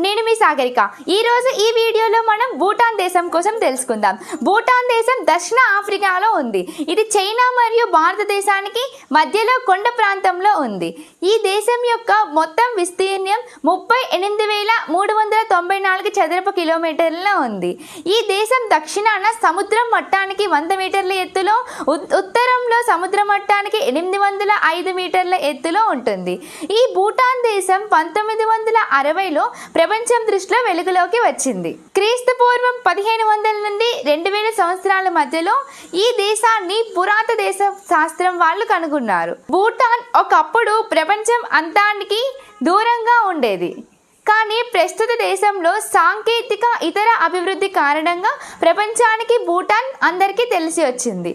నేను మీ సాగరిక. ఈరోజు ఈ వీడియోలో మనం భూటాన్ దేశం కోసం తెలుసుకుందాం. భూటాన్ దేశం దక్షిణ ఆఫ్రికాలో ఉంది. ఇది చైనా మరియు భారతదేశానికి మధ్యలో కొండ ప్రాంతంలో ఉంది. ఈ దేశం యొక్క మొత్తం విస్తీర్ణం ముప్పై ఎనిమిది వేల మూడు వందల తొంభై నాలుగు చదరపు కిలోమీటర్ల ఉంది. ఈ దేశం దక్షిణాన సముద్రం మట్టానికి వంద మీటర్ల ఎత్తులో ఉత్- ఉత్తరంలో సముద్ర మట్టానికి ఎనిమిది వందల ఐదు మీటర్ల ఎత్తులో ఉంటుంది. ఈ భూటాన్ దేశం పంతొమ్మిది వందల అరవైలో ప్రపంచం దృష్టిలో వెలుగులోకి వచ్చింది. క్రీస్తు పూర్వం పదిహేను వందల నుండి రెండు వేల సంవత్సరాల మధ్యలో ఈ దేశాన్ని పురాత దేశ శాస్త్రం వాళ్ళు కనుగొన్నారు. భూటాన్ ఒకప్పుడు ప్రపంచం అంతానికి దూరంగా ఉండేది. కానీ ప్రస్తుత దేశంలో సాంకేతిక ఇతర అభివృద్ధి కారణంగా ప్రపంచానికి భూటాన్ అందరికీ తెలిసి వచ్చింది.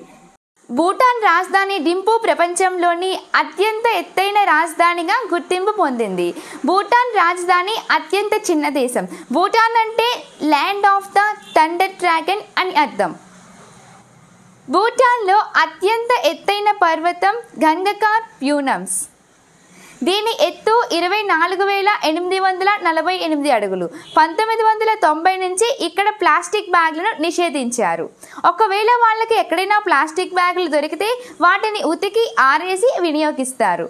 భూటాన్ రాజధాని డింపు ప్రపంచంలోని అత్యంత ఎత్తైన రాజధానిగా గుర్తింపు పొందింది. భూటాన్ రాజధాని అత్యంత చిన్న దేశం. భూటాన్ అంటే land of the thunder dragon అని అర్థం. భూటాన్లో అత్యంత ఎత్తైన పర్వతం గంగకార్ ప్యూనమ్స్. దీని ఎత్తు ఇరవై నాలుగు వేల ఎనిమిది వందల నలభై ఎనిమిది అడుగులు. పంతొమ్మిది వందల తొంభై నుంచి ఇక్కడ ప్లాస్టిక్ బ్యాగులను నిషేధించారు. ఒకవేళ వాళ్ళకి ఎక్కడైనా ప్లాస్టిక్ బ్యాగులు దొరికితే వాటిని ఉతికి ఆరేసి వినియోగిస్తారు.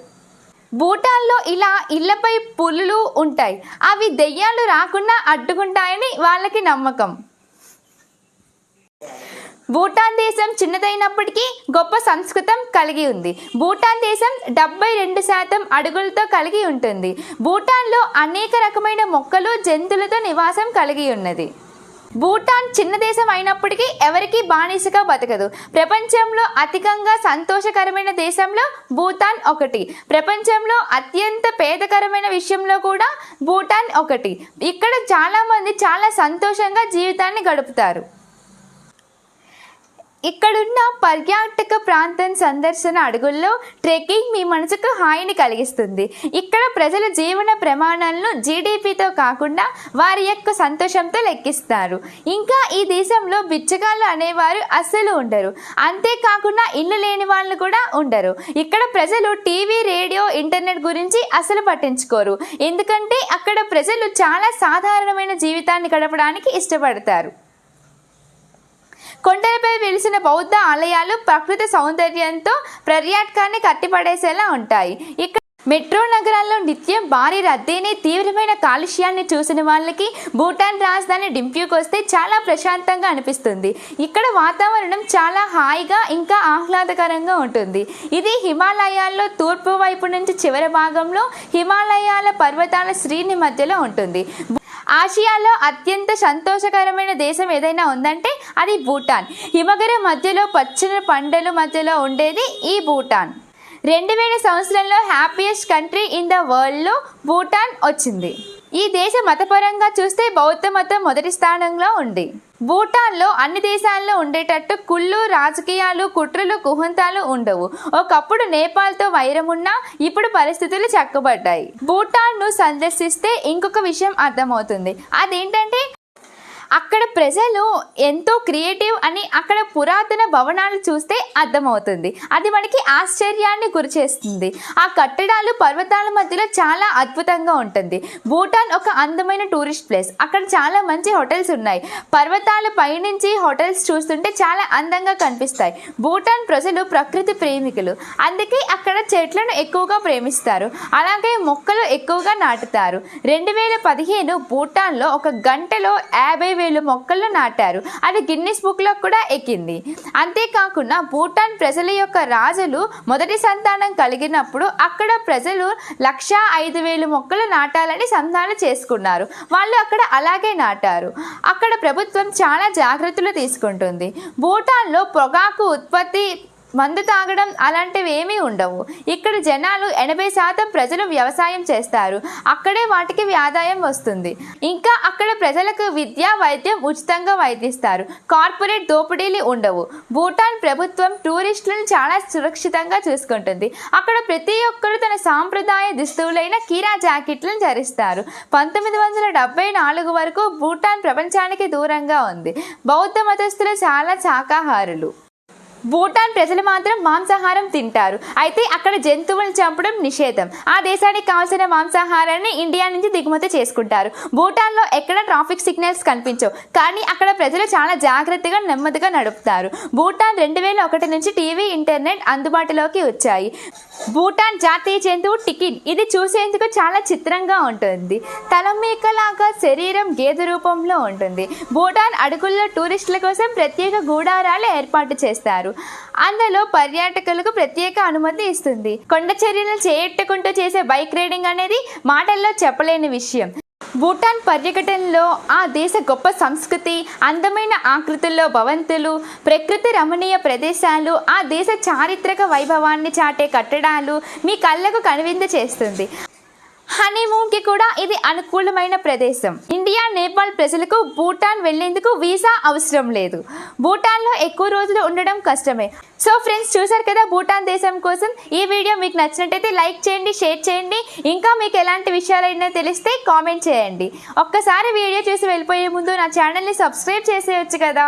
భూటాన్లో ఇలా ఇళ్ళపై పులులు ఉంటాయి. అవి దెయ్యాలు రాకుండా అడ్డుకుంటాయని వాళ్ళకి నమ్మకం. భూటాన్ దేశం చిన్నదైనప్పటికీ గొప్ప సంస్కృతం కలిగి ఉంది. భూటాన్ దేశం డెబ్బై రెండు శాతం అడుగులతో కలిగి ఉంటుంది. భూటాన్లో అనేక రకమైన మొక్కలు జంతువులతో నివాసం కలిగి ఉన్నది. భూటాన్ చిన్న దేశం అయినప్పటికీ ఎవరికీ బానిసగా బతకదు. ప్రపంచంలో అధికంగా సంతోషకరమైన దేశంలో భూటాన్ ఒకటి. ప్రపంచంలో అత్యంత పేదకరమైన విషయంలో కూడా భూటాన్ ఒకటి. ఇక్కడ చాలామంది చాలా సంతోషంగా జీవితాన్ని గడుపుతారు. ఇక్కడున్న పర్యాటక ప్రాంతం సందర్శన అడుగుల్లో ట్రెక్కింగ్ మీ మనసుకు హాయిని కలిగిస్తుంది. ఇక్కడ ప్రజల జీవన ప్రమాణాలను జీడిపితో కాకుండా వారి యొక్క సంతోషంతో లెక్కిస్తారు. ఇంకా ఈ దేశంలో బిచ్చగాళ్ళు అనేవారు అస్సలు ఉండరు. అంతేకాకుండా ఇల్లు లేని వాళ్ళు కూడా ఉండరు. ఇక్కడ ప్రజలు టీవీ రేడియో ఇంటర్నెట్ గురించి అసలు పట్టించుకోరు. ఎందుకంటే అక్కడ ప్రజలు చాలా సాధారణమైన జీవితాన్ని గడపడానికి ఇష్టపడతారు. కొండలపై వెలిసిన బౌద్ధ ఆలయాలు ప్రకృతి సౌందర్యంతో పర్యాటకాన్ని కట్టిపడేసేలా ఉంటాయి. ఇక్కడ మెట్రో నగరాల్లో నిత్యం భారీ రద్దీని తీవ్రమైన కాలుష్యాన్ని చూసిన వాళ్ళకి భూటాన్ రాజధాని డింప్యూకి వస్తే చాలా ప్రశాంతంగా అనిపిస్తుంది. ఇక్కడ వాతావరణం చాలా హాయిగా ఇంకా ఆహ్లాదకరంగా ఉంటుంది. ఇది హిమాలయాల్లో తూర్పు వైపు నుంచి చివరి భాగంలో హిమాలయాల పర్వతాల శ్రేణి మధ్యలో ఉంటుంది. ఆసియాలో అత్యంత సంతోషకరమైన దేశం ఏదైనా ఉందంటే అది భూటాన్. హిమగర మధ్యలో పచ్చని పంటల మధ్యలో ఉండేది ఈ భూటాన్. రెండు వేల సంవత్సరంలో హ్యాపీయెస్ట్ కంట్రీ ఇన్ ద వరల్డ్లో భూటాన్ వచ్చింది. ఈ దేశ మతపరంగా చూస్తే బౌద్ధ మతం మొదటి స్థానంలో ఉంది. భూటాన్లో అన్ని దేశాల్లో ఉండేటట్టు కుళ్ళు రాజకీయాలు కుట్రలు కుహంతాలు ఉండవు. ఒకప్పుడు నేపాల్తో వైరమున్నా ఇప్పుడు పరిస్థితులు చక్కబడ్డాయి. భూటాన్ను సందర్శిస్తే ఇంకొక విషయం అర్థమవుతుంది. అదేంటంటే అక్కడ ప్రజలు ఎంతో క్రియేటివ్ అని అక్కడ పురాతన భవనాలు చూస్తే అర్థమవుతుంది. అది మనకి ఆశ్చర్యాన్ని గురిచేస్తుంది. ఆ కట్టడాలు పర్వతాల మధ్యలో చాలా అద్భుతంగా ఉంటుంది. భూటాన్ ఒక అందమైన టూరిస్ట్ ప్లేస్. అక్కడ చాలా మంచి హోటల్స్ ఉన్నాయి. పర్వతాల పైనుంచి హోటల్స్ చూస్తుంటే చాలా అందంగా కనిపిస్తాయి. భూటాన్ ప్రజలు ప్రకృతి ప్రేమికులు. అందుకే అక్కడ చెట్లను ఎక్కువగా ప్రేమిస్తారు. అలాగే మొక్కలు ఎక్కువగా నాటుతారు. రెండు వేల పదిహేను భూటాన్లో ఒక గంటలో యాభై వేలు మొక్కలు నాటారు. అది గిన్నిస్ బుక్లో కూడా ఎక్కింది. అంతేకాకుండా భూటాన్ ప్రజల యొక్క రాజులు మొదటి సంతానం కలిగినప్పుడు అక్కడ ప్రజలు లక్ష ఐదు వేలు మొక్కలు నాటాలని సంధానం చేసుకున్నారు. వాళ్ళు అక్కడ అలాగే నాటారు. అక్కడ ప్రభుత్వం చాలా జాగ్రత్తలు తీసుకుంటుంది. భూటాన్లో పొగాకు ఉత్పత్తి మందు తాగడం అలాంటివి ఏమీ ఉండవు. ఇక్కడ జనాలు ఎనభై శాతం ప్రజలు వ్యవసాయం చేస్తారు. అక్కడే వాటికి ఆదాయం వస్తుంది. ఇంకా అక్కడ ప్రజలకు విద్య వైద్యం ఉచితంగా వైద్యిస్తారు. కార్పొరేట్ దోపిడీలు ఉండవు. భూటాన్ ప్రభుత్వం టూరిస్టులను చాలా సురక్షితంగా చూసుకుంటుంది. అక్కడ ప్రతి ఒక్కరు తన సాంప్రదాయ దుస్తువులైన కీరా జాకెట్లను ధరిస్తారు. పంతొమ్మిది వందల డెబ్బై నాలుగు వరకు భూటాన్ ప్రపంచానికి దూరంగా ఉంది. బౌద్ధ మతస్థులు చాలా శాకాహారులు. భూటాన్ ప్రజలు మాత్రం మాంసాహారం తింటారు. అయితే అక్కడ జంతువులను చంపడం నిషేధం. ఆ దేశానికి కావాల్సిన మాంసాహారాన్ని ఇండియా నుంచి దిగుమతి చేసుకుంటారు. భూటాన్లో ఎక్కడ ట్రాఫిక్ సిగ్నల్స్ కనిపించవు. కానీ అక్కడ ప్రజలు చాలా జాగ్రత్తగా నెమ్మదిగా నడుపుతారు. భూటాన్ రెండు వేల ఒకటి నుంచి టీవీ ఇంటర్నెట్ అందుబాటులోకి వచ్చాయి. భూటాన్ జాతీయ జంతువు టికిన్. ఇది చూసేందుకు చాలా చిత్రంగా ఉంటుంది. తల మేకలాగా శరీరం గేదె రూపంలో ఉంటుంది. భూటాన్ అడుగుల్లో టూరిస్టుల కోసం ప్రత్యేక గూడారాలు ఏర్పాటు చేస్తారు. అందులో పర్యాటకులకు ప్రత్యేక అనుమతి ఇస్తుంది. కొండ చర్యలు చేయట్టుకుంటూ చేసే బైక్ రైడింగ్ అనేది మాటల్లో చెప్పలేని విషయం. భూటాన్ పర్యటనలో ఆ దేశ గొప్ప సంస్కృతి అందమైన ఆకృతుల్లో భవంతులు ప్రకృతి రమణీయ ప్రదేశాలు ఆ దేశ చారిత్రక వైభవాన్ని చాటే కట్టడాలు మీ కళ్ళకు కనువిందు చేస్తుంది. హనీమూన్కి కూడా ఇది అనుకూలమైన ప్రదేశం. ఇండియా నేపాల్ ప్రజలకు భూటాన్ వెళ్ళేందుకు వీసా అవసరం లేదు. భూటాన్లో ఎక్కువ రోజులు ఉండడం కష్టమే. సో ఫ్రెండ్స్ చూసారు కదా భూటాన్ దేశం కోసం? ఈ వీడియో మీకు నచ్చినట్టయితే లైక్ చేయండి షేర్ చేయండి. ఇంకా మీకు ఎలాంటి విషయాలైనా తెలిస్తే కామెంట్ చేయండి. ఒక్కసారి వీడియో చూసి వెళ్ళిపోయే ముందు నా ఛానల్ని సబ్స్క్రైబ్ చేసేయచ్చు కదా.